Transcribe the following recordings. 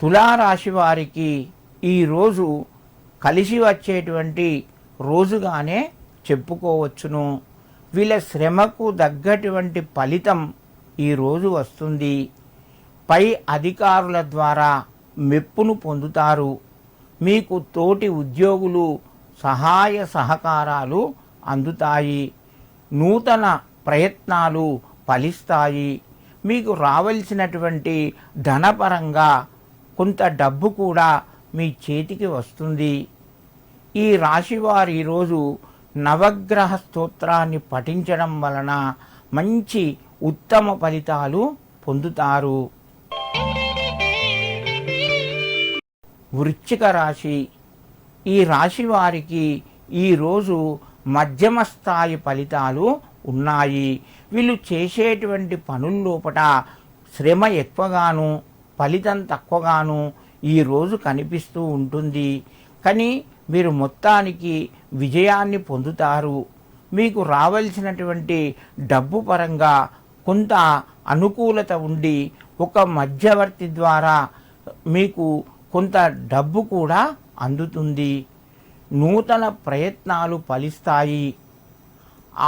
తులారాశి వారికి ఈరోజు కలిసి వచ్చేటువంటి రోజుగానే చెప్పుకోవచ్చును. వీళ్ళ శ్రమకు తగ్గటువంటి ఫలితం ఈరోజు వస్తుంది. పై అధికారుల ద్వారా మెప్పును పొందుతారు. మీకు తోటి ఉద్యోగులు సహాయ సహకారాలు అందుతాయి. నూతన ప్రయత్నాలు ఫలిస్తాయి. మీకు రావలసినటువంటి ధనపరంగా కొంత డబ్బు కూడా మీ చేతికి వస్తుంది. ఈ రాశివారు ఈరోజు నవగ్రహ స్తోత్రాన్ని పఠించడం వలన మంచి ఉత్తమ ఫలితాలు పొందుతారు. వృశ్చిక రాశి. ఈ రాశి వారికి ఈరోజు మధ్యమ స్థాయి ఫలితాలు ఉన్నాయి. వీళ్ళు చేసేటువంటి పనుల్లోపట శ్రమ ఎక్కువగాను ఫలితం తక్కువగాను ఈరోజు కనిపిస్తూ ఉంటుంది. కానీ మీరు మొత్తానికి విజయాన్ని పొందుతారు. మీకు రావలసినటువంటి డబ్బు పరంగా కొంత అనుకూలత ఉండి ఒక మధ్యవర్తి ద్వారా మీకు కొంత డబ్బు కూడా అందుతుంది. నూతన ప్రయత్నాలు ఫలిస్తాయి.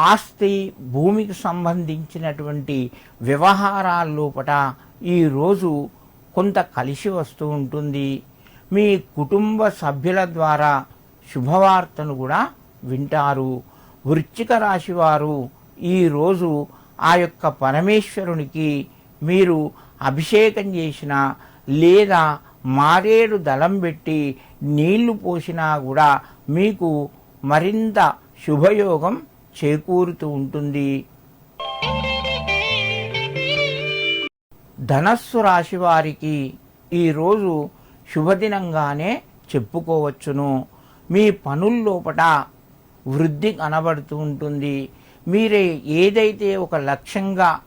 ఆస్తి భూమికి సంబంధించినటువంటి వ్యవహారాల లోపల ఈరోజు కొంత కలిసి వస్తూ ఉంటుంది. మీ కుటుంబ సభ్యుల ద్వారా శుభవార్తను కూడా వింటారు. వృశ్చిక రాశి వారు ఈరోజు ఆ యొక్క పరమేశ్వరునికి మీరు అభిషేకం చేసిన లేదా మారేడు దళం పెట్టి నీళ్ళు పోసినా కూడా మీకు మరింత శుభయోగం చేకూరుతూ ఉంటుంది. ధనస్సు రాశి వారికి ఈరోజు శుభదినంగానే చెప్పుకోవచ్చును. మీ పనుల్లోపట వృద్ధి కనబడుతూ ఉంటుంది. మీరే ఏదైతే ఒక లక్ష్యంగా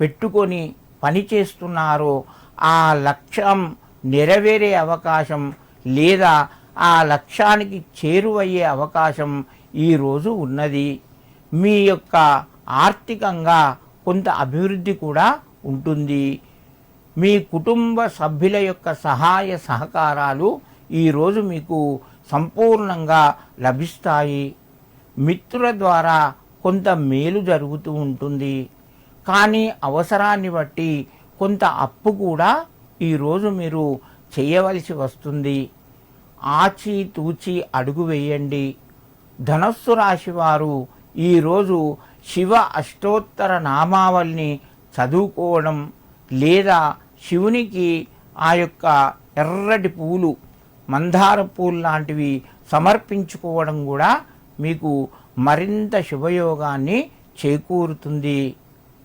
పెట్టుకొని పని చేస్తున్నారో ఆ లక్ష్యం నెరవేరే అవకాశం లేదా ఆ లక్ష్యానికి చేరువయ్యే అవకాశం ఈరోజు ఉన్నది. మీ యొక్క ఆర్థికంగా కొంత అభివృద్ధి కూడా ఉంటుంది. మీ కుటుంబ సభ్యుల యొక్క సహాయ సహకారాలు ఈరోజు మీకు సంపూర్ణంగా లభిస్తాయి. మిత్రుల ద్వారా కొంత మేలు జరుగుతూ ఉంటుంది. కానీ అవసరాన్ని బట్టి కొంత అప్పు కూడా ఈరోజు మీరు చేయవలసి వస్తుంది. ఆచి తూచి అడుగు వేయండి. ధనస్సు రాశి వారు ఈరోజు శివ అష్టోత్తర నామావళిని చదువుకోవడం లేదా శివునికి ఆ యొక్క ఎర్రటి పూలు మందార పూలు లాంటివి సమర్పించుకోవడం కూడా మీకు మరింత శుభయోగాన్ని చేకూరుతుంది.